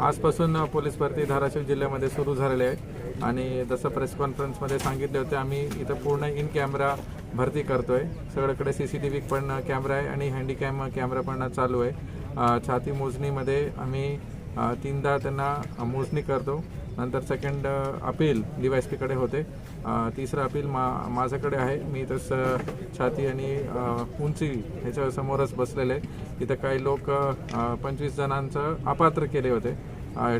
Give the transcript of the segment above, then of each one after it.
आजपासून पोलीस भरती धाराशिव जिल्ह्यामध्ये सुरू झालेली आहे. आणि जसं प्रेस कॉन्फरन्समध्ये सांगितले होते आम्ही इथं पूर्ण इन कॅमेरा भरती करतोय. सगळीकडे सी सी टी व्ही पण कॅमेरा आहे आणि हँडीकॅम कॅमेरा पण चालू आहे. छाती मोजणीमध्ये आम्ही तीनदा त्यांना मोजणी करतो. नंतर सेकंड अपील डी वाय पीकडे होते. तिसरं अपील मा माझ्याकडे आहे. मी तसं छाती आणि उंची ह्याच्या समोरच बसलेले. आहे तिथं काही लोक पंचवीस जणांचं अपात्र केले होते.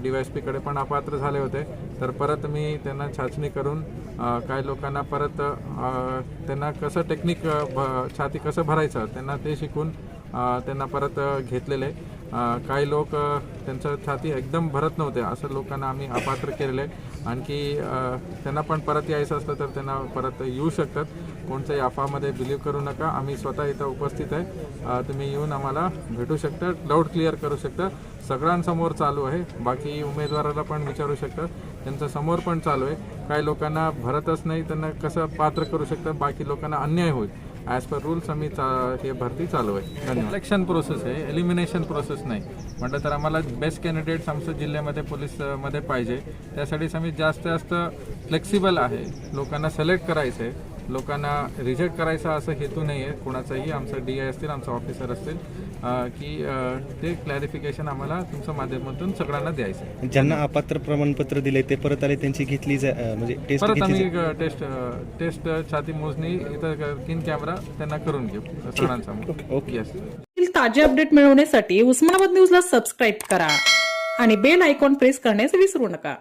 डी वाय एस पीकडे पण अपात्र झाले होते. तर परत मी त्यांना छाचणी करून काही लोकांना परत त्यांना कसं टेक्निक भ- छाती कसं भरायचं त्यांना ते शिकून त्यांना परत घेतलेले. काही लोक त्यांचं छाती एकदम भरत नव्हते. असं लोकांना आम्ही अपात्र केलेलं. आहे. आणखी त्यांना पण परत यायचं असलं तर त्यांना परत येऊ शकतात. कोणत्याही अफवामध्ये बिलीव्ह करू नका. आम्ही स्वतः इथं उपस्थित आहे. तुम्ही येऊन आम्हाला भेटू शकता. डाऊट क्लिअर करू शकता. सगळ्यांसमोर चालू आहे. बाकी उमेदवाराला पण विचारू शकता. त्यांचं समोर पण चालू आहे. काही लोकांना भरतच नाही. त्यांना कसं पात्र करू शकतात? बाकी लोकांना अन्याय होईल. ॲज पर रूल्स आम्ही चा हे भरती चालू आहे. धन्यवाद. इलेक्शन प्रोसेस आहे. एलिमिनेशन प्रोसेस नाही. म्हटलं तर आम्हाला बेस्ट कॅन्डिडेट्स आमच्या जिल्ह्यामध्ये पोलीसमध्ये पाहिजे. त्यासाठीच आम्ही जास्त जास्त फ्लेक्सिबल आहे. लोकांना सिलेक्ट करायचं आहे लोकांना रिजेक्ट करायचा असं हेतू नाही आहे कोणाचाही. आमचं डी आय असतील आमचं ऑफिसर असतील की ते क्लॅरिफिकेशन आम्हाला तुमच्या माध्यमातून सगळ्यांना द्यायचं आहे ज्यांना अपात्र प्रमाणपत्र दिले ते परत आले त्यांची घेतली जा म्हणजे टेस्ट परत आम्ही टेस्ट टेस्ट छाती मोजणी इथं किन कॅमेरा त्यांना करून घेऊ सगळ्यांसमोर ओके. ताजे अपडेट मिळवण्यासाठी उस्मानाबाद न्यूजला सबस्क्राईब करा आणि बेल आयकॉन प्रेस करण्यास विसरू नका.